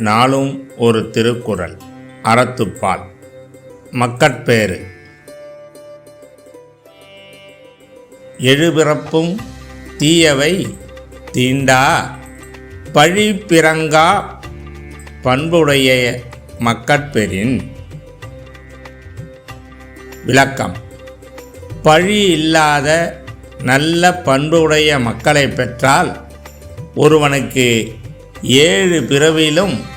நாளும் ஒரு திருக்குறள். அறத்துப்பால். மக்கட்பேறு. எழுபிறப்பும் தீயவை தீண்டா. பழி பிறங்கா பண்புடைய மக்கட்பெறின் விளக்கம். பழி இல்லாத நல்ல பண்புடைய மக்களை பெற்றால் ஒருவனுக்கு ஏழு பிறவிலும்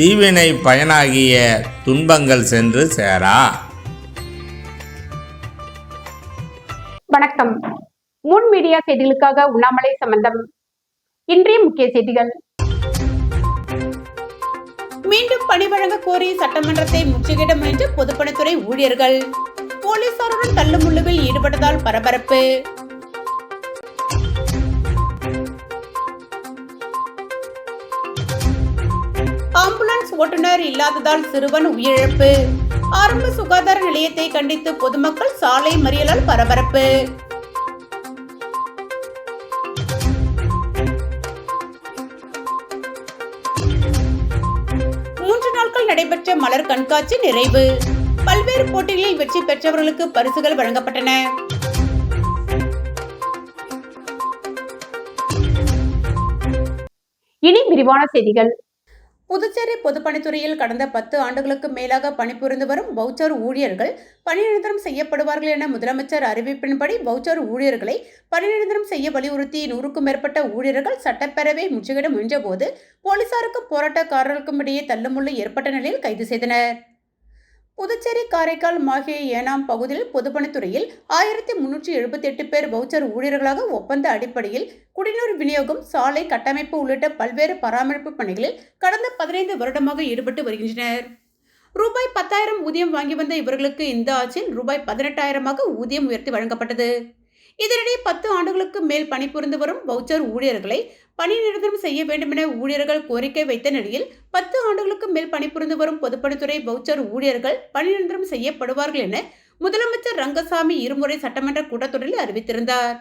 தீவினை பயனாகிய துன்பங்கள் சென்று சேரா. வணக்கம். முன் மீடியா செய்திகளுக்காக உண்ணாமலை சம்பந்தம். இன்றைய முக்கிய செய்திகள். மீண்டும் பணி வழங்க கோரி சட்டமன்றத்தை முற்றுகையிட முயன்ற பொதுப்பணித்துறை ஊழியர்கள். போலீசாருடன் தள்ளுமுள்ளுவில் ஈடுபட்டதால் பரபரப்பு. ஓட்டுநர் இல்லாததால் சிறுவன் உயிரிழப்பு. ஆரம்ப சுகாதார நிலையத்தை கண்டித்து பொதுமக்கள் சாலை மறியலால் பரபரப்பு. மூன்று நாட்கள் நடைபெற்ற மலர் கண்காட்சி நிறைவு. பல்வேறு போட்டிகளில் வெற்றி பெற்றவர்களுக்கு பரிசுகள் வழங்கப்பட்டன. இனி விரிவான செய்திகள். புதுச்சேரி பொதுப்பணித்துறையில் கடந்த பத்து ஆண்டுகளுக்கு மேலாக பணிபுரிந்து வரும் வவுச்சர் ஊழியர்கள் பணிநிரந்தரம் செய்யப்படுவார்கள் என முதலமைச்சர் அறிவிப்பின்படி வவுச்சர் ஊழியர்களை பணிநிரந்தரம் செய்ய வலியுறுத்தி நூறுக்கும் மேற்பட்ட ஊழியர்கள் சட்டப்பேரவை முற்றுகையிட முயன்றபோது போலீசாருக்கும் போராட்டக்காரர்களுக்கும் இடையே தள்ளுமுள்ளு ஏற்பட்ட நிலையில் கைது செய்தனர். புதுச்சேரி காரைக்கால் மாஹே ஏனாம் பகுதியில் பொதுப்பணித்துறையில் ஆயிரத்தி முன்னூற்றி எழுபத்தி எட்டு பேர் வவுச்சர் ஊழியர்களாக ஒப்பந்த அடிப்படையில் குடிநீர் விநியோகம் சாலை கட்டமைப்பு உள்ளிட்ட பல்வேறு பராமரிப்பு பணிகளில் கடந்த பதினைந்து வருடமாக ஈடுபட்டு வருகின்றனர். ரூபாய் பத்தாயிரம் ஊதியம் வாங்கி வந்த இவர்களுக்கு இந்த ஆட்சியில் ரூபாய் பதினெட்டாயிரமாக ஊதியம் உயர்த்தி வழங்கப்பட்டது. இதனிடையே பத்து ஆண்டுகளுக்கு மேல் பணிபுரிந்து வரும் வவுச்சர் ஊழியர்களை பணி நிரந்தரம் செய்ய வேண்டுமென ஊழியர்கள் கோரிக்கை வைத்த நிலையில் பத்து ஆண்டுகளுக்கு மேல் பணிபுரிந்து வரும் பொதுப்பணித்துறை வவுச்சர் ஊழியர்கள் பணி நிரந்தரம் செய்யப்படுவார்கள் என முதலமைச்சர் ரங்கசாமி இருமுறை சட்டமன்ற கூட்டத்தொடரில் அறிவித்திருந்தார்.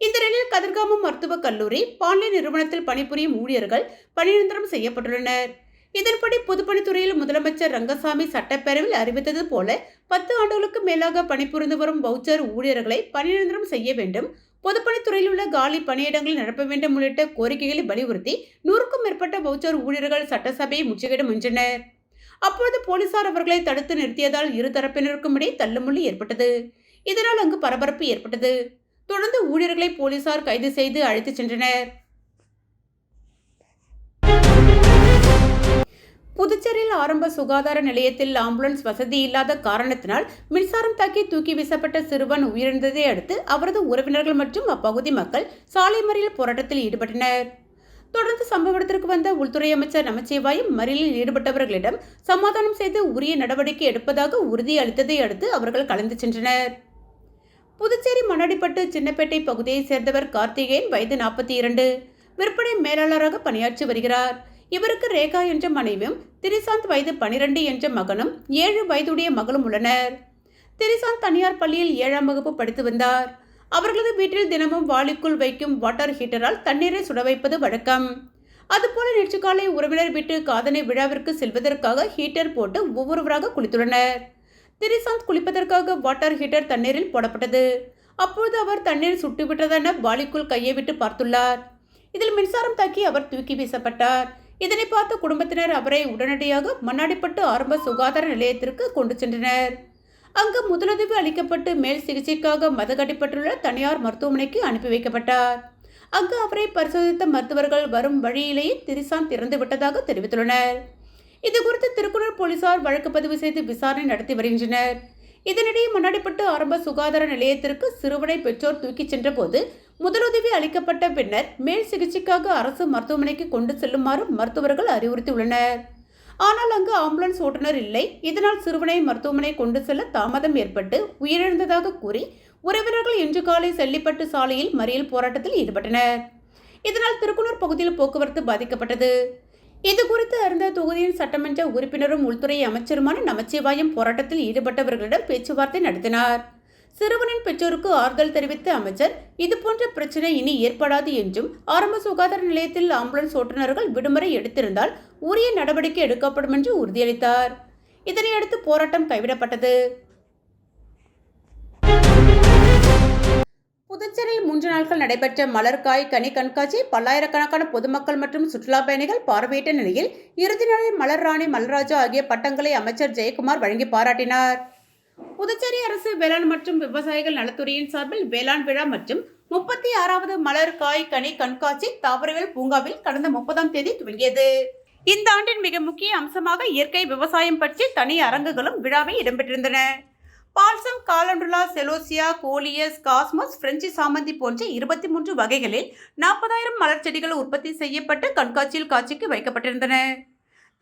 இந்த நிலையில் கதிர்காமம் மருத்துவக் கல்லூரி பாண்டிய நிறுவனத்தில் பணிபுரியும் ஊழியர்கள் பணிநிரந்தரம் செய்யப்பட்டுள்ளனர். இதன்படி பொதுப்பணித்துறையில் முதலமைச்சர் ரங்கசாமி சட்டப்பேரவையில் அறிவித்தது போல பத்து ஆண்டுகளுக்கு மேலாக பணிபுரிந்து வரும் வவுச்சர் ஊழியர்களை பணிநிரந்தரம் செய்ய வேண்டும். பொதுப்பணித்துறையில் உள்ள காலி பணியிடங்களை நிரப்ப வேண்டும் உள்ளிட்ட கோரிக்கைகளை வலியுறுத்தி நூறுக்கும் மேற்பட்ட பவுச்சர் ஊழியர்கள் சட்டசபையை முற்றுகையிட முயன்றனர். அப்பொழுது போலீசார் அவர்களை தடுத்து நிறுத்தியதால் இரு தரப்பினருக்கும் இடையே தள்ளுமுள்ளி ஏற்பட்டது. இதனால் அங்கு பரபரப்பு ஏற்பட்டது. தொடர்ந்து ஊழியர்களை போலீசார் கைது செய்து அழைத்துச் சென்றனர். புதுச்சேரியில் ஆரம்ப சுகாதார நிலையத்தில் ஆம்புலன்ஸ் வசதி இல்லாத காரணத்தினால் மின்சாரம் தாக்கி தூக்கி வீசப்பட்ட சிறுவன் உயிரிழந்ததை அடுத்து அவரது உறவினர்கள் மற்றும் அப்பகுதி மக்கள் சாலை மறியல் போராட்டத்தில் ஈடுபட்டனர். தொடர்ந்து சம்பவ இடத்திற்கு வந்த உள்துறை அமைச்சர் நமச்சிவாயும் மறியலில் ஈடுபட்டவர்களிடம் சமாதானம் செய்து உரிய நடவடிக்கை எடுப்பதாக உறுதி அளித்ததை அடுத்து அவர்கள் கலந்து சென்றனர். புதுச்சேரி மண்ணடிப்பட்டு சின்னப்பேட்டை பகுதியைச் சேர்ந்தவர் கார்த்திகேயன் வயது நாற்பத்தி இரண்டு. விற்பனை மேலாளராக பணியாற்றி வருகிறார். இவருக்கு ரேகா என்ற மனைவியும் திரிசாந்த் வயது பனிரெண்டு என்ற மகனும் ஏழு வயதுடைய மகளும் உள்ளனர். திரிசாந்த் தனியார் பள்ளியில் ஏழாம் வகுப்பு படித்து வந்தார். அவர்களது வீட்டில் தினமும் வாளிக்குள் வைக்கும் வாட்டர் ஹீட்டரால் தண்ணீரை சுட வைப்பது வழக்கம். அதுபோல நேற்று காலை உறவினர் வீட்டு காதணி விழாவிற்கு செல்வதற்காக ஹீட்டர் போட்டு ஒவ்வொருவராக குளித்துள்ளனர். திரிசாந்த் குளிப்பதற்காக வாட்டர் ஹீட்டர் தண்ணீரில் போடப்பட்டது. அப்போது அவர் தண்ணீர் சுட்டுவிட்டதென வாளிக்குள் கையை விட்டு பார்த்துள்ளார். இதில் மின்சாரம் தாக்கி அவர் தூக்கி வீசப்பட்டார். இதனை பார்த்த குடும்பத்தினர் அவரை உடனடியாக மண்ணாடிப்பட்டு ஆரம்ப சுகாதார நிலையத்திற்கு கொண்டு சென்றனர். அங்கு முதலுதவி அளிக்கப்பட்டு மேல் சிகிச்சைக்காக மதகடிப்பட்டுள்ள தனியார் மருத்துவமனைக்கு அனுப்பி வைக்கப்பட்டார். அங்கு அவரை பரிசோதித்த மருத்துவர்கள் வரும் வழியிலேயே திரிசான் திறந்து விட்டதாக தெரிவித்துள்ளனர். இது குறித்து திருக்குறள் போலீசார் வழக்கு பதிவு செய்து விசாரணை நடத்தி வருகின்றனர். இதனிடையே மண்ணாடிப்பட்டு ஆரம்ப சுகாதார நிலையத்திற்கு சிறுவனை பெற்றோர் தூக்கிச் சென்றபோது முதலுதவி அளிக்கப்பட்ட பின்னர் மேல் சிகிச்சைக்காக அரசு மருத்துவமனைக்கு கொண்டு செல்லுமாறு மருத்துவர்கள் அறிவுறுத்தியுள்ளனர். ஆனால் அங்கு ஆம்புலன்ஸ் ஓட்டுநர் இல்லை. இதனால் சிறுவனை மருத்துவமனை கொண்டு செல்ல தாமதம் ஏற்பட்டு உயிரிழந்ததாக கூறி உறவினர்கள் இன்று காலை செல்லிப்பட்டு சாலையில் மறியல் போராட்டத்தில் ஈடுபட்டனர். இதனால் திருக்குனூர் பகுதியில் போக்குவரத்து பாதிக்கப்பட்டது. இது குறித்து அறிந்த தொகுதியின் சட்டமன்ற உறுப்பினரும் உள்துறை அமைச்சருமான நமச்சிவாயம் போராட்டத்தில் ஈடுபட்டவர்களிடம் பேச்சுவார்த்தை நடத்தினார். சிறுவனின் பெற்றோருக்கு ஆறுதல் தெரிவித்த அமைச்சர் இதுபோன்ற பிரச்சனை இனி ஏற்படாது என்றும் ஆரம்ப சுகாதார நிலையத்தில் ஆம்புலன்ஸ் ஓட்டுநர்கள் விடுமுறை எடுத்திருந்தால் உரிய நடவடிக்கை எடுக்கப்படும் என்று உறுதியளித்தார். இதனையடுத்து போராட்டம் கைவிடப்பட்டது. புதுச்சேரியில் மூன்று நாட்கள் நடைபெற்ற மலர்காய் கனி கண்காட்சி பல்லாயிரக்கணக்கான பொதுமக்கள் மற்றும் சுற்றுலா பயணிகள் பார்வையிட்ட நிலையில் இறுதி நாளில் மலர் ராணி மலர்ராஜா ஆகிய பட்டங்களை அமைச்சர் ஜெயக்குமார் வழங்கி பாராட்டினார். புதுச்சேரி அரசு வேளாண் மற்றும் விவசாயிகள் நலத்துறையின் சார்பில் வேளாண் விழா மற்றும் முப்பத்தி ஆறாவது மலர் காய் கனி கண்காட்சி தாவரவியல் பூங்காவில் கடந்த முப்பதாம் தேதி துவங்கியது. இந்த ஆண்டின் மிக முக்கிய அம்சமாக இயற்கை விவசாயம் பற்றி தனி அரங்குகளும் விழாவில் இடம்பெற்றிருந்தன. Balsam calendula celosia coleus cosmos French சாமந்தி போன்ற இருபத்தி மூன்று வகைகளில் நாற்பதாயிரம் மலர் செடிகள் உற்பத்தி செய்யப்பட்டு கண்காட்சியில் காட்சிக்கு வைக்கப்பட்டிருந்தன.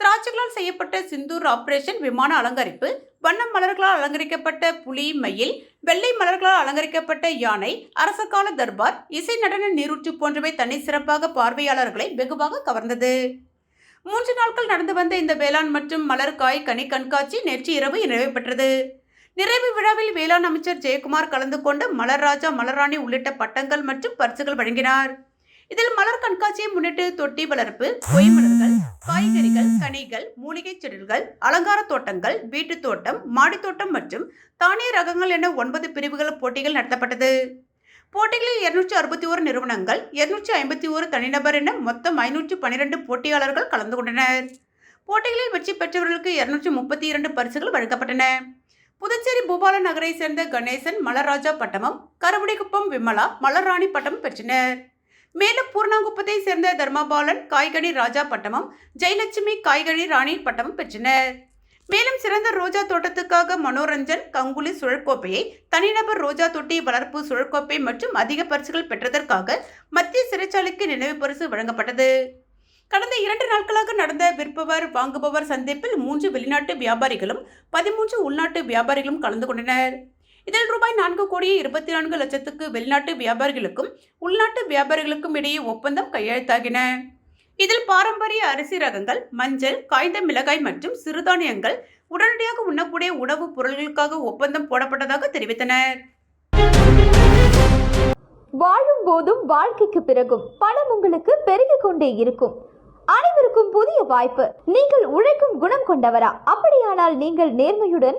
திராட்சைகளால் செய்யப்பட்ட சிந்தூர் ஆபரேஷன் விமான அலங்கரிப்பு வண்ண மலர்களால் அலங்கரிக்கப்பட்ட புலி மயில் வெள்ளை மலர்களால் அலங்கரிக்கப்பட்ட யானை அரசகால தர்பார் இசை நடன நீரூற்று போன்றவை தனி சிறப்பாக பார்வையாளர்களை வெகுவாக கவர்ந்தது. மூன்று நாட்கள் நடந்து வந்த இந்த வேளாண் மற்றும் மலர் காய் கனி கண்காட்சி நேற்று இரவு நிறைவு பெற்றது. நிறைவு விழாவில் வேளாண் அமைச்சர் ஜெயக்குமார் கலந்து கொண்டு மலர்ராஜா மலராணி உள்ளிட்ட பட்டங்கள் மற்றும் பரிசுகள் வழங்கினார். இதில் மலர் கண்காட்சியை முன்னிட்டு தொட்டி வளர்ப்பு பொய் மலர்கள் காய்கறிகள் கனிகள் மூலிகை செடிகள் அலங்கார தோட்டங்கள் வீட்டுத் தோட்டம் மாடித்தோட்டம் மற்றும் தானிய ரகங்கள் என ஒன்பது பிரிவுகள் போட்டிகள் நடத்தப்பட்டது. போட்டிகளில் இருநூற்றி அறுபத்தி ஓரு நிறுவனங்கள் இருநூற்றி ஐம்பத்தி ஓரு தனிநபர் என மொத்தம் ஐநூற்றி பன்னிரெண்டு போட்டியாளர்கள் கலந்து கொண்டனர். போட்டிகளில் வெற்றி பெற்றவர்களுக்கு இருநூற்றி முப்பத்தி இரண்டு பரிசுகள் வழங்கப்பட்டன. புதுச்சேரி பூபால நகரை சேர்ந்த கணேசன் மலர்ராஜா பட்டமும் கருவடிக்குப்பம் விமலா மலர்ராணி பட்டம் பெற்றனர். மேலும் பூர்ணாங்குப்பத்தை சேர்ந்த தர்மபாலன் காய்கனி ராஜா பட்டமும் ஜெயலட்சுமி காய்கனி ராணி பட்டமும் பெற்றனர். மேலும் சிறந்த ரோஜா தோட்டத்துக்காக மனோரஞ்சன் கங்குலி சுழற்கோப்பையை தனிநபர் ரோஜா தொட்டி வளர்ப்பு சுழற்கோப்பை மற்றும் அதிக பரிசுகள் பெற்றதற்காக மத்திய சிறைச்சாலைக்கு நினைவு பரிசு வழங்கப்பட்டது. கடந்த இரண்டு நாட்களாக நடந்த விற்பவர் வாங்குபவர் சந்திப்பில் மூன்று வெளிநாட்டு வியாபாரிகளும் பதிமூன்று உள்நாட்டு வியாபாரிகளும் கலந்து கொண்டனர். இதில் ரூபாய் நான்கு கோடியே இருபத்தி நான்கு லட்சத்துக்கு வெளிநாட்டு வியாபாரிகளுக்கும் உள்நாட்டு வியாபாரிகளுக்கும் இடையே ஒப்பந்தம் கையெழுத்தாகின. இதில் பாரம்பரிய அரிசி ரகங்கள் மஞ்சள் காய்ந்த மிளகாய் மற்றும் சிறுதானியங்கள் உடனடியாக உண்ணக்கூடிய உணவுப் பொருள்களுக்காக ஒப்பந்தம் போடப்பட்டதாக தெரிவித்தனர். வாழும் போதும் வாழ்க்கைக்கு பிறகும் பணம் உங்களுக்கு பெருகிக் கொண்டே இருக்கும். அனைவருக்கும் புதிய வாய்ப்பு. நீங்கள் உழைக்கும் குணம் கொண்டவரா? அப்படியானால் நீங்கள் நேர்மையுடன்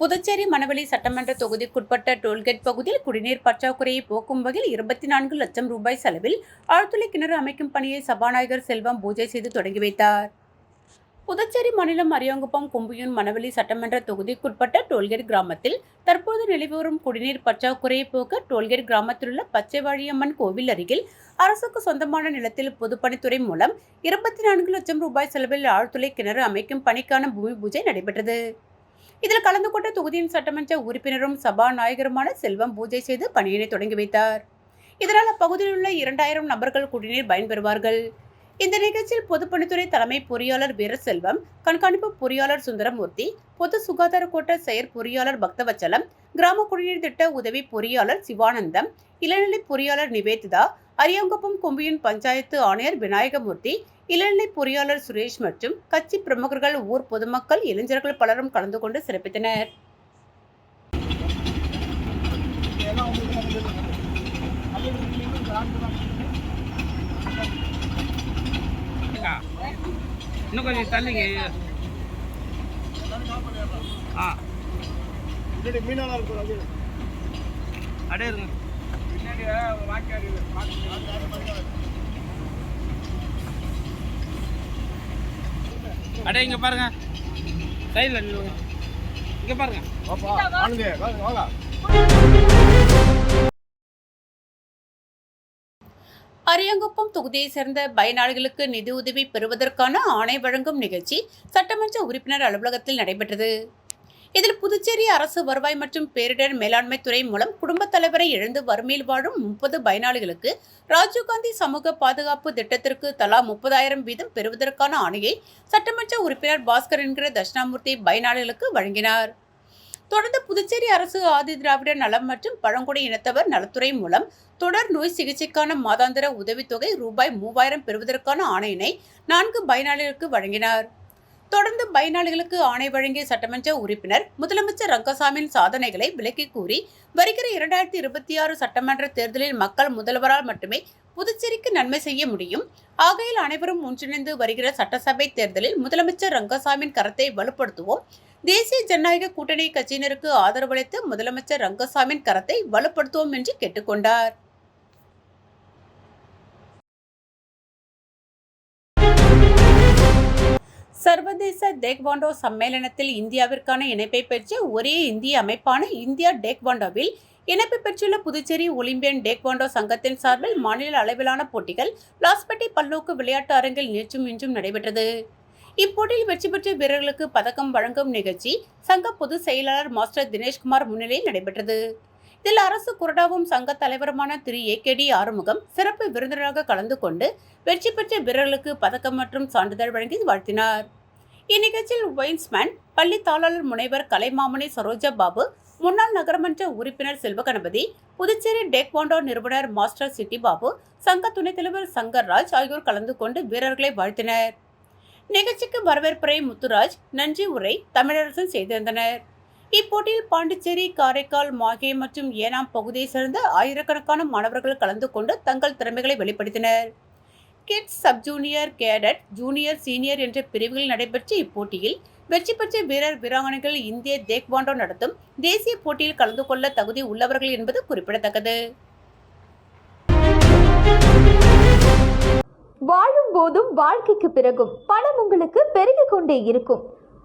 புதுச்சேரி மணவெளி சட்டமன்ற தொகுதிக்குட்பட்ட டோல்கேட் பகுதியில் குடிநீர் பற்றாக்குறையை போக்கும் வகையில் இருபத்தி நான்கு லட்சம் ரூபாய் செலவில் ஆழ்துளை கிணறு அமைக்கும் பணியை சபாநாயகர் செல்வம் பூஜை செய்து தொடங்கி வைத்தார். புதுச்சேரி மாநிலம் அரியாங்குப்பம் கும்பியூன் மணவெளி சட்டமன்ற தொகுதிக்குட்பட்ட டோல்கேட் கிராமத்தில் தற்போது நிலவி வரும் குடிநீர் பற்றாக்குறையை போக்க டோல்கேட் கிராமத்தில் உள்ள பச்சைவாழியம்மன் கோவில் அருகில் அரசுக்கு சொந்தமான நிலத்தில் பொதுப்பணித்துறை மூலம் இருபத்தி நான்கு லட்சம் ரூபாய் செலவில் ஆழ்துளை கிணறு அமைக்கும் பணிக்கான பூமி பூஜை நடைபெற்றது. இதில் கலந்து கொண்ட தொகுதியின் சட்டமன்ற உறுப்பினரும் சபாநாயகருமான செல்வம் பூஜை செய்து பணியினை தொடங்கி வைத்தார். இதனால் அப்பகுதியில் உள்ள இரண்டாயிரம் நபர்கள் குடிநீர் பயன்பெறுவார்கள். இந்த நிகழ்ச்சியில் பொதுப்பணித்துறை தலைமை பொறியாளர் வீரசெல்வம் கண்காணிப்பு பொறியாளர் சுந்தரமூர்த்தி பொது சுகாதார கோட்ட செயற் பொறியாளர் பக்தவச்சலம் கிராம குடிநீர் திட்ட உதவி பொறியாளர் சிவானந்தம் இளநிலை பொறியாளர் நிவேதிதா அரியாங்குப்பம் கும்பியின் பஞ்சாயத்து ஆணையர் விநாயகமூர்த்தி இளநிலை பொறியாளர் சுரேஷ் மற்றும் கட்சி பிரமுகர்கள் ஊர் பொதுமக்கள் இளைஞர்கள் பலரும் கலந்து கொண்டு சிறப்பித்தனர். இன்னும் கொஞ்சம் தள்ளிங்க. ஆ. மீனாளர் அடே இருங்க. அடே இங்க பாருங்க. சைடில் நில்லுங்க. இங்க பாருங்க. அரியாங்குப்பம் தொகுதியைச் சேர்ந்த பயனாளிகளுக்கு நிதியுதவி பெறுவதற்கான ஆணை வழங்கும் நிகழ்ச்சி சட்டமன்ற உறுப்பினர் அலுவலகத்தில் நடைபெற்றது. இதில் புதுச்சேரி அரசு வருவாய் மற்றும் பேரிடர் மேலாண்மை துறை மூலம் குடும்பத் தலைவரை இழந்து வறுமையில் வாழும் முப்பது பயனாளிகளுக்கு ராஜீவ்காந்தி சமூக பாதுகாப்பு திட்டத்திற்கு தலா முப்பதாயிரம் வீதம் பெறுவதற்கான ஆணையை சட்டமன்ற உறுப்பினர் பாஸ்கர் என்கிற தட்சிணாமூர்த்தி பயனாளிகளுக்கு வழங்கினார். தொடர்ந்து புதுச்சேரி அரசு ஆதி திராவிடர் நலம் மற்றும் பழங்குடி இனத்தவர் நலத்துறை மூலம் தொடர் நோய் சிகிச்சைக்கான மாதாந்திர உதவித்தொகை ரூபாய் மூவாயிரம் பெறுவதற்கான ஆணையினை நான்கு பயனாளிகளுக்கு வழங்கினார். தொடர்ந்து பயனாளிகளுக்கு ஆணை வழங்கிய சட்டமன்ற உறுப்பினர் முதலமைச்சர் ரங்கசாமியின் சாதனைகளை விளக்கி கூறி வருகிற இரண்டாயிரத்தி இருபத்தி ஆறு சட்டமன்ற தேர்தலில் மக்கள் முதல்வரால் மட்டுமே புதுச்சேரிக்கு நன்மை செய்ய முடியும். ஆகையில் அனைவரும் ஒன்றிணைந்து வருகிற சட்டசபை தேர்தலில் முதலமைச்சர் ரங்கசாமியின் கரத்தை வலுப்படுத்துவோம். தேசிய ஜனநாயக கூட்டணி கட்சியினருக்கு ஆதரவளித்து முதலமைச்சர் ரங்கசாமியின் கரத்தை வலுப்படுத்துவோம் என்று கேட்டுக்கொண்டார். சர்வதேச டேக்வாண்டோ சம்மேளனத்தில் இந்தியாவிற்கான இணைப்பை பெற்ற ஒரே இந்திய அமைப்பான இந்தியா டேக்வாண்டோவில் இணைப்பு பெற்றுள்ள புதுச்சேரி ஒலிம்பியன் டேக்வாண்டோ சங்கத்தின் சார்பில் மாநில அளவிலான போட்டிகள் லாஸ்பேட்டை பல்நோக்கு விளையாட்டு அரங்கில் நேற்றும் இன்றும் நடைபெற்றது. இப்போட்டியில் வெற்றி பெற்ற வீரர்களுக்கு பதக்கம் வழங்கும் நிகழ்ச்சி சங்க பொதுச் செயலாளர் மாஸ்டர் தினேஷ்குமார் முன்னிலையில் நடைபெற்றது. இதில் அரசு குரடாவும் சங்க தலைவருமான திரு. ஏ. கே. டி. ஆறுமுகம் சிறப்பு விருந்தினராக கலந்து கொண்டு வெற்றி பெற்ற வீரர்களுக்கு பதக்கம் மற்றும் சான்றிதழ் வழங்கி வாழ்த்தினார். இந்நிகழ்ச்சியில் ஒயின்ஸ்மேன் பள்ளி தாளாளர் முனைவர் கலைமாமணி சரோஜா பாபு முன்னாள் நகரமன்ற உறுப்பினர் செல்வகணபதி புதுச்சேரி டேக்வாண்டோ நிறுவனர் மாஸ்டர் சிட்டி பாபு சங்க துணைத் தலைவர் சங்கர்ராஜ் ஆகியோர் கலந்து கொண்டு வீரர்களை வாழ்த்தினர். நிகழ்ச்சிக்கு வரவேற்புரை முத்துராஜ் நன்றி உரை தமிழரசன் செய்திருந்தனர். இப்போட்டியில் பாண்டிச்சேரி காரைக்கால் மாகே மற்றும் ஏனாம் பகுதியைச் சேர்ந்த ஆயிரக்கணக்கான மாணவர்கள் கலந்து கொண்டு தங்கள் திறமைகளை வெளிப்படுத்தினர். Kids sub junior cadet junior senior என்ற பிரிவுகளில் நடைபெற்ற இப்போட்டியில் வெற்றி பெற்ற வீரர் வீராங்கனைகள் இந்திய தேக்வாண்டோ நடத்தும் தேசிய போட்டியில் கலந்து கொள்ள தகுதி உள்ளவர்கள் என்பது குறிப்பிடத்தக்கது. வாழும் போதும் வாழ்க்கைக்கு பிறகும் பணம் உங்களுக்கு பெருகிக் கொண்டே இருக்கும்.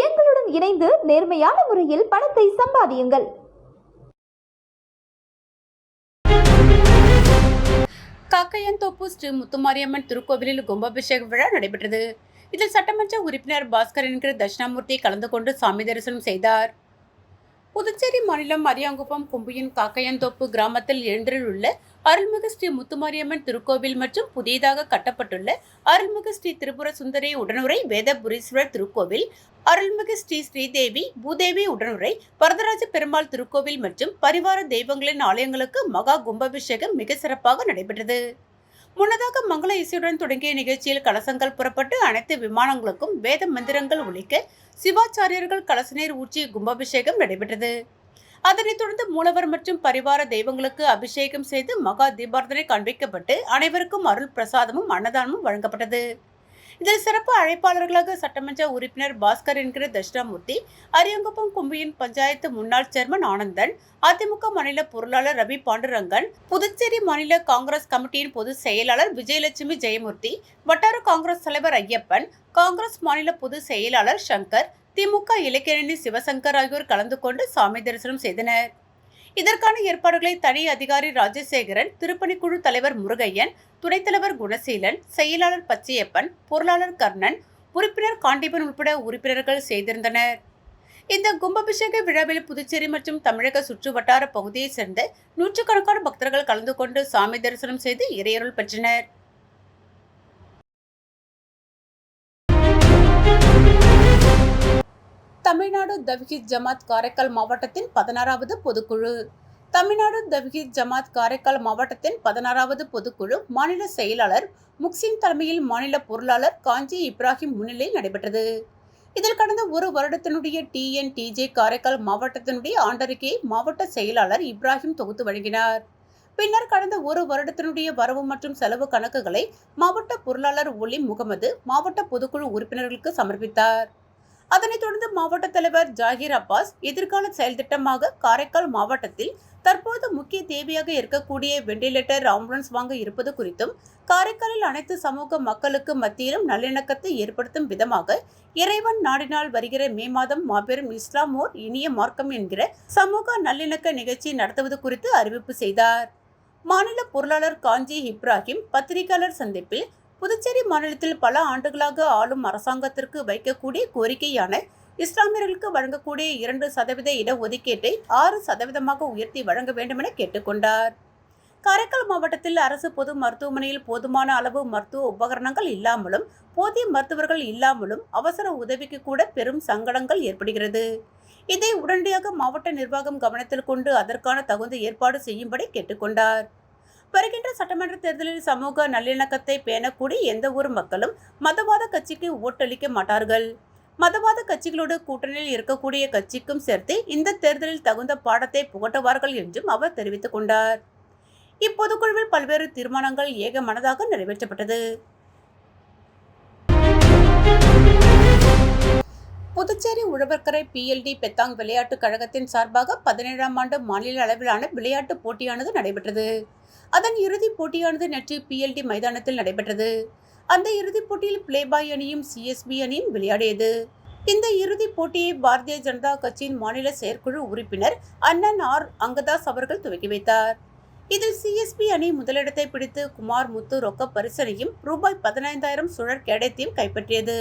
எங்களுடன் இணைந்து நேர்மையான முறையில் பணத்தை சம்பாதியுங்கள். காக்கையந்தோப்பு ஸ்ரீ முத்துமாரியம்மன் திருக்கோவிலில் கும்பாபிஷேக விழா நடைபெற்றது. இதில் சட்டமன்ற உறுப்பினர் பாஸ்கர் என்கிற தட்சிணாமூர்த்தி கலந்து கொண்டு சாமி தரிசனம் செய்தார். புதுச்சேரி மாநிலம் அரியாங்குப்பம் கும்பியின் காக்கையந்தோப்பு கிராமத்தில் எழுந்தருளுள்ள அருள்மிகு ஸ்ரீ முத்துமாரியம்மன் திருக்கோவில் மற்றும் புதியதாக கட்டப்பட்டுள்ள அருள்மிகு ஸ்ரீ திரிபுர சுந்தரி உடனுரை வேதபுரீஸ்வரர் திருக்கோவில் அருள்மிகு ஸ்ரீ ஸ்ரீதேவி பூதேவி உடனுரை வரதராஜ பெருமாள் திருக்கோவில் மற்றும் பரிவார தெய்வங்களின் ஆலயங்களுக்கு மகா கும்பாபிஷேகம் மிக சிறப்பாக நடைபெற்றது. முன்னதாக மங்கள இசையுடன் தொடங்கிய நிகழ்ச்சியில் கலசங்கள் புறப்பட்டு அனைத்து விமானங்களுக்கும் வேத மந்திரங்கள் ஒழிக்க சிவாச்சாரியர்கள் கலசநீர் ஊற்றி கும்பாபிஷேகம் நடைபெற்றது. அதனைத் தொடர்ந்து மூலவர் மற்றும் பரிவார தெய்வங்களுக்கு அபிஷேகம் செய்து மகா தீபார்த்தனை காண்பிக்கப்பட்டு அனைவருக்கும் அருள் பிரசாதமும் அன்னதானமும் வழங்கப்பட்டது. இதில் சிறப்பு அழைப்பாளர்களாக சட்டமன்ற உறுப்பினர் பாஸ்கர் என்கிற தட்சிணாமூர்த்தி அரியங்குப்பம் கும்பியின் பஞ்சாயத்து முன்னாள் சேர்மன் ஆனந்தன் அதிமுக மாநில பொருளாளர் ரவி பாண்டுரங்கன் புதுச்சேரி மாநில காங்கிரஸ் கமிட்டியின் பொதுச் செயலாளர் விஜயலட்சுமி ஜெயமூர்த்தி வட்டார காங்கிரஸ் தலைவர் ஐயப்பன் காங்கிரஸ் மாநில பொதுச் செயலாளர் சங்கர் திமுக இலக்கியணி சிவசங்கர் ஆகியோர் கலந்து கொண்டு சாமி தரிசனம் செய்தனர். இதற்கான ஏற்பாடுகளை தனி அதிகாரி ராஜசேகரன் திருப்பணிக்குழு தலைவர் முருகையன் துணைத் தலைவர் குணசீலன் செயலாளர் பச்சையப்பன் பொருளாளர் கர்ணன் உறுப்பினர் காண்டிபன் உட்பட உறுப்பினர்கள் செய்திருந்தனர் இந்த கும்பாபிஷேக விழாவில் புதுச்சேரி மற்றும் தமிழக சுற்று வட்டார பகுதியைச் சேர்ந்த நூற்றுக்கணக்கான பக்தர்கள் கலந்து கொண்டு சாமி தரிசனம் செய்து இறையருள் பெற்றனர். தமிழ்நாடு தவ்ஹீத் ஜமாத் காரைக்கால் மாவட்டத்தின் பதினாறாவது பொதுக்குழு. தமிழ்நாடு தவ்ஹீத் ஜமாத் காரைக்கால் மாவட்டத்தின் பதினாறாவது பொதுக்குழு மாநில செயலாளர் முக்சின் தலைமையில் மாநில பொருளாளர் காஞ்சி இப்ராஹிம் முன்னிலையில் நடைபெற்றது. இதில் கடந்த ஒரு வருடத்தினுடைய டிஎன்டிஜே காரைக்கால் மாவட்டத்தினுடைய ஆண்டறிக்கையை மாவட்ட செயலாளர் இப்ராஹிம் தொகுத்து வழங்கினார். பின்னர் கடந்த ஒரு வருடத்தினுடைய வரவு மற்றும் செலவு கணக்குகளை மாவட்ட பொருளாளர் ஒலி முகமது மாவட்ட பொதுக்குழு உறுப்பினர்களுக்கு சமர்ப்பித்தார். அதனைத் தொடர்ந்து மாவட்ட தலைவர் ஜாகிர் அப்பாஸ் எதிர்கால செயல் திட்டமாக காரைக்கால் மாவட்டத்தில் தற்போது முக்கிய தேவையாக இருக்கக்கூடிய வெண்டிலேட்டர் ஆம்புலன்ஸ் வாங்க இருப்பது குறித்தும் காரைக்காலில் அனைத்து சமூக மக்களுக்கு மத்தியிலும் நல்லிணக்கத்தை ஏற்படுத்தும் விதமாக இறைவன் நாடினால் வருகிற மே மாதம் மாபெரும் இஸ்லாம் ஓர் இனிய மார்க்கம் என்கிற சமூக நல்லிணக்க நிகழ்ச்சி நடத்துவது குறித்து அறிவிப்பு செய்தார். மாநில பொருளாளர் காஞ்சி இப்ராஹிம் பத்திரிகையாளர் சந்திப்பில் புதுச்சேரி மாநிலத்தில் பல ஆண்டுகளாக ஆளும் அரசாங்கத்திற்கு வைக்கக்கூடிய கோரிக்கையான இஸ்லாமியர்களுக்கு வழங்கக்கூடிய இரண்டு சதவீத இடஒதுக்கீட்டை ஆறு சதவீதமாக உயர்த்தி வழங்க வேண்டுமென கேட்டுக்கொண்டார். காரைக்கால் மாவட்டத்தில் அரசு பொது மருத்துவமனையில் போதுமான அளவு மருத்துவ உபகரணங்கள் இல்லாமலும் போதிய மருத்துவர்கள் இல்லாமலும் அவசர உதவிக்கு கூட பெரும் சங்கடங்கள் ஏற்படுகிறது. இதை உடனடியாக மாவட்ட நிர்வாகம் கவனத்தில் கொண்டு அதற்கான தகுந்த ஏற்பாடு செய்யும்படி கேட்டுக்கொண்டார். வருகின்ற சட்டமன்ற தேர்தலில் சமூக நல்லிணக்கத்தை பேணக்கூடிய எந்த ஒரு மக்களும் மதவாத கட்சிக்கு ஓட்டளிக்க மாட்டார்கள். மதவாத கட்சிகளோடு கூட்டணியில் இருக்கக்கூடிய கட்சிக்கும் சேர்த்து இந்த தேர்தலில் தகுந்த பாடத்தை புகட்டுவார்கள் என்றும் அவர் தெரிவித்துக் கொண்டார். இப்பொதுக்குழுவில் பல்வேறு தீர்மானங்கள் ஏகமனதாக நிறைவேற்றப்பட்டது. புதுச்சேரி உழவர்கரை பிஎல்டி பெத்தாங் விளையாட்டுக் கழகத்தின் சார்பாக பதினேழாம் ஆண்டு மாநில அளவிலான விளையாட்டுப் போட்டியானது நடைபெற்றது. அதன் இறுதிப் போட்டியானது நேற்று பிஎல்டி மைதானத்தில் நடைபெற்றது. அந்த இறுதிப் போட்டியில் பிளேபாய் அணியும் சிஎஸ்பி அணியும் விளையாடியது. இந்த இறுதிப் போட்டியை பாரதிய ஜனதா கட்சியின் மாநில செயற்குழு உறுப்பினர் அண்ணன் ஆர். அங்கதாஸ் அவர்கள் துவக்கி வைத்தார். இதில் சிஎஸ்பி அணி முதலிடத்தை பிடித்து குமார் முத்து ரொக்க பரிசனையும் ரூபாய் பதினைந்தாயிரம் சுழற் கேடயத்தையும் கைப்பற்றியது.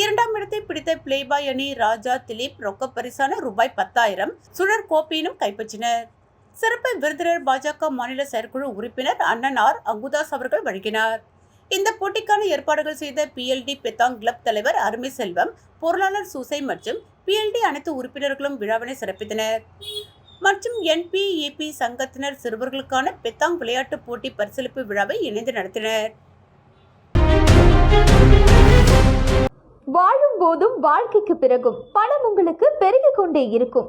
இரண்டாம் இடத்தை பிடித்த பிளேபாய் அணி ராஜா திலீப் ரொக்க பரிசான ரூபாய் பத்தாயிரம் சுழற் கோப்பையினும் கைப்பற்றினர். சிறப்பு விருந்தினர் பாஜக மாநில செயற்குழு உறுப்பினர் அண்ணன் ஆர். அங்குதாஸ் அவர்கள் வழங்கினார். இந்த போட்டிக்கான ஏற்பாடுகள் செய்த பிஎல்டி பெத்தாங் கிளப் தலைவர் அருமை செல்வம் பொருளாளர் சூசை மற்றும் பிஎல்டி அனைத்து உறுப்பினர்களும் விழாவினை சிறப்பித்தனர். மற்றும் என்பிஏபி சங்கத்தினர் சிறுவர்களுக்கான பெத்தாங் விளையாட்டுப் போட்டி பரிசளிப்பு விழாவை இணைந்து நடத்தினர். வாழும் போதும் வாழ்க்கைக்கு பிறகும் பணம் உங்களுக்கு பெருகிக் கொண்டே இருக்கும்.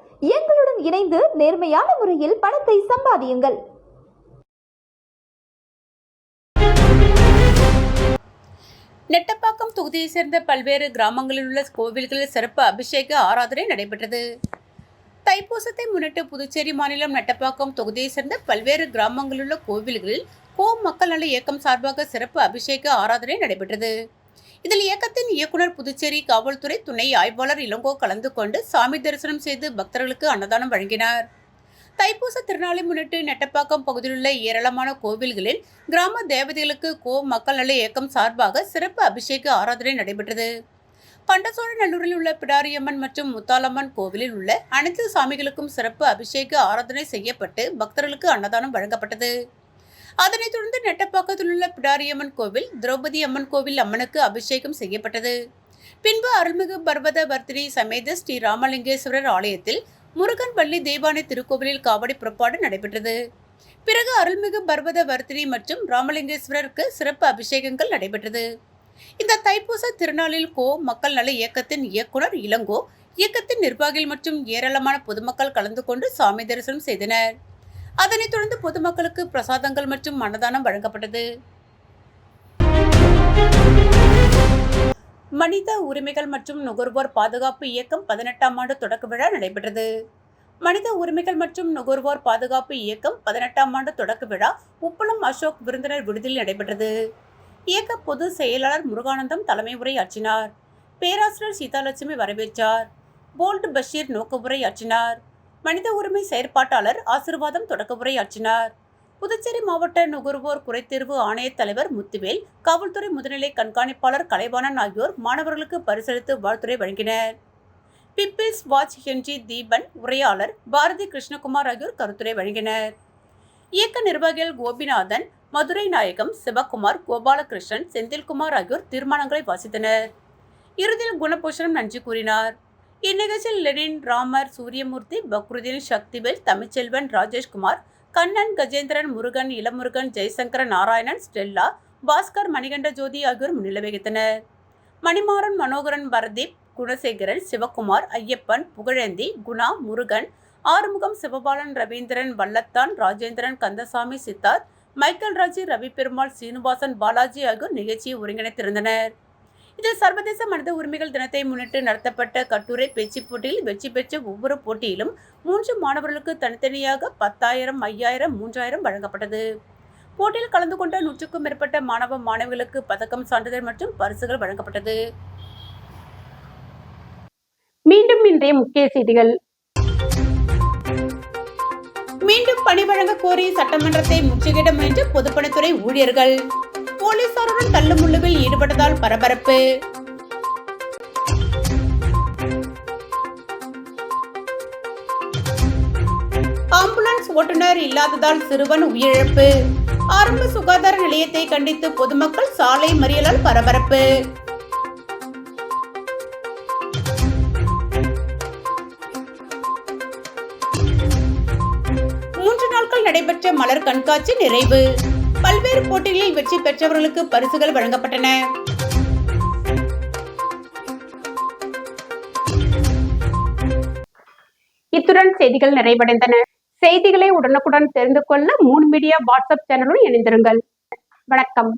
எங்களுடன் இணைந்து நேர்மையான முறையில் பணத்தை சம்பாதியுங்கள். நெட்டப்பாக்கம் தொகுதியைச் சேர்ந்த பல்வேறு கிராமங்களில் உள்ள கோவில்களில் சிறப்பு அபிஷேக ஆராதனை நடைபெற்றது. தைப்பூசத்தை முன்னிட்டு புதுச்சேரி மாநிலம் நெட்டப்பாக்கம் தொகுதியைச் சேர்ந்த பல்வேறு கிராமங்களில் உள்ள கோவில்களில் கோ மக்கள் நல இயக்கம் சார்பாக சிறப்பு அபிஷேக ஆராதனை நடைபெற்றது. இதில் இயக்கத்தின் இயக்குனர் புதுச்சேரி காவல்துறை துணை ஆய்வாளர் இளங்கோ கலந்து கொண்டு சாமி தரிசனம் செய்து பக்தர்களுக்கு அன்னதானம் வழங்கினார். தைப்பூச திருநாளை முன்னிட்டு நெட்டப்பாக்கம் பகுதியிலுள்ள ஏராளமான கோவில்களில் கிராம தேவதைகளுக்கு கோ மக்கள் நல இயக்கம் சார்பாக சிறப்பு அபிஷேக ஆராதனை நடைபெற்றது. பண்டசோழநல்லூரில் உள்ள பிடாரியம்மன் மற்றும் முத்தாலம்மன் கோவிலில் உள்ள அனைத்து சாமிகளுக்கும் சிறப்பு அபிஷேக ஆராதனை செய்யப்பட்டு பக்தர்களுக்கு அன்னதானம் வழங்கப்பட்டது. அதனைத் தொடர்ந்து நெட்டப்பாக்கத்தில் உள்ள பிடாரியம்மன் கோவில் திரௌபதி அம்மன் கோவில் அம்மனுக்கு அபிஷேகம் செய்யப்பட்டது. பின்பு அருள்மிகு பர்வத வர்த்தினி சமேத ஸ்ரீ ராமலிங்கேஸ்வரர் ஆலயத்தில் முருகன் பள்ளி தெய்வானை திருக்கோவிலில் காவடி புறப்பாடு நடைபெற்றது. பிறகு அருள்மிகு பர்வத வர்த்தினி மற்றும் ராமலிங்கேஸ்வரருக்கு சிறப்பு அபிஷேகங்கள் நடைபெற்றது. இந்த தைப்பூச திருநாளில் கோ மக்கள் நல இயக்கத்தின் இயக்குனர் இளங்கோ இயக்கத்தின் நிர்வாகிகள் மற்றும் ஏராளமான பொதுமக்கள் கலந்து கொண்டு சாமி தரிசனம் செய்தனர். அதனைத் தொடர்ந்து பொதுமக்களுக்கு பிரசாதங்கள் மற்றும் மன்னதானம் வழங்கப்பட்டது. மனித உரிமைகள் மற்றும் நுகர்வோர் பாதுகாப்பு இயக்கம் பதினெட்டாம் ஆண்டு தொடக்க விழா நடைபெற்றது. மனித உரிமைகள் மற்றும் நுகர்வோர் பாதுகாப்பு இயக்கம் பதினெட்டாம் ஆண்டு தொடக்க விழா உப்பளம் அசோக் விருந்தினர் விடுதியில் நடைபெற்றது. இயக்க பொதுச் செயலாளர் முருகானந்தம் தலைமை உரையாற்றினார். பேராசிரியர் சீதாலட்சுமி வரவேற்றார். போல்ட் பஷீர் நோக்க உரையாற்றினார். மனித உரிமை செயற்பாட்டாளர் ஆசிர்வாதம் தொடக்க உரையாற்றினார். புதுச்சேரி மாவட்ட நுகர்வோர் குறைத்தீர்வு ஆணையத் தலைவர் முத்துவேல் காவல்துறை முதுநிலை கண்காணிப்பாளர் கலைவாணன் ஆகியோர் மாணவர்களுக்கு பரிசளித்து வாழ்த்துறை வழங்கினர். பிப்பிள்ஸ் வாட்ச் ஹென்றி தீபன் உரையாளர் பாரதி கிருஷ்ணகுமார் ஆகியோர் கருத்துரை வழங்கினர். இயக்க நிர்வாகிகள் கோபிநாதன் மதுரை நாயகம் சிவகுமார் கோபாலகிருஷ்ணன் செந்தில்குமார் ஆகியோர் தீர்மானங்களை வாசித்தனர். இறுதியில் குணபூஷணம் நன்றி கூறினார். இந்நிகழ்ச்சியில் லெனின் ராமர் சூரியமூர்த்தி பக்ருதீன் சக்திவேல் தமிழ்ச்செல்வன் ராஜேஷ்குமார் கண்ணன் கஜேந்திரன் முருகன் இளமுருகன் ஜெய்சங்கரன் நாராயணன் ஸ்டெல்லா பாஸ்கர் மணிகண்ட ஜோதி ஆகியோர் முன்னிலை வகித்தனர் மணிமாறன் மனோகரன் பரதீப் குணசேகரன் சிவகுமார் ஐயப்பன் புகழேந்தி குணா முருகன் ஆறுமுகம் சிவபாலன் ரவீந்திரன் வல்லத்தான் ராஜேந்திரன் கந்தசாமி சித்தார்த் மைக்கேல் ராஜி ரவி பெருமாள் சீனிவாசன் பாலாஜி ஆகியோர் நிகழ்ச்சியை ஒருங்கிணைத்திருந்தனர். இதில் சர்வதேச மனித உரிமைகள் தினத்தை முன்னிட்டு நடத்தப்பட்ட கட்டுரை பேச்சுப் போட்டியில் வெற்றி பெற்ற ஒவ்வொரு போட்டியிலும் மூன்று மாணவர்களுக்கு தனித்தனியாக பத்தாயிரம் ஐயாயிரம் மூன்றாயிரம் வழங்கப்பட்டது. போட்டியில் கலந்து கொண்ட நூற்றுக்கும் மேற்பட்ட மாணவ மாணவிகளுக்கு பதக்கம் சான்றிதழ் மற்றும் பரிசுகள் வழங்கப்பட்டது. மீண்டும் இன்றைய முக்கிய செய்திகள். மீண்டும் பணி வழங்க கோரி சட்டமன்றத்தை முற்றுகையிட முயன்ற பொதுப்பணித்துறை ஊழியர்கள். போலீசாருடன் தள்ளுமுள்ளுவில் ஈடுபட்டதால் பரபரப்பு. ஆம்புலன்ஸ் ஓட்டுநர் இல்லாததால் சிறுவன் உயிரிழப்பு. ஆரம்ப சுகாதார நிலையத்தை கண்டித்து பொதுமக்கள் சாலை மறியலால் பரபரப்பு. மூன்று நாட்கள் நடைபெற்ற மலர் கண்காட்சி நிறைவு. பல்வேறு போட்டிகளில் வெற்றி பெற்றவர்களுக்கு பரிசுகள் வழங்கப்பட்டன. இத்துடன் செய்திகள் நிறைவடைந்தன. செய்திகளை உடனுக்குடன் தெரிந்து கொள்ள மூன் மீடியா வாட்ஸ்அப் சேனலுடன் இணைந்திருங்கள். வணக்கம்.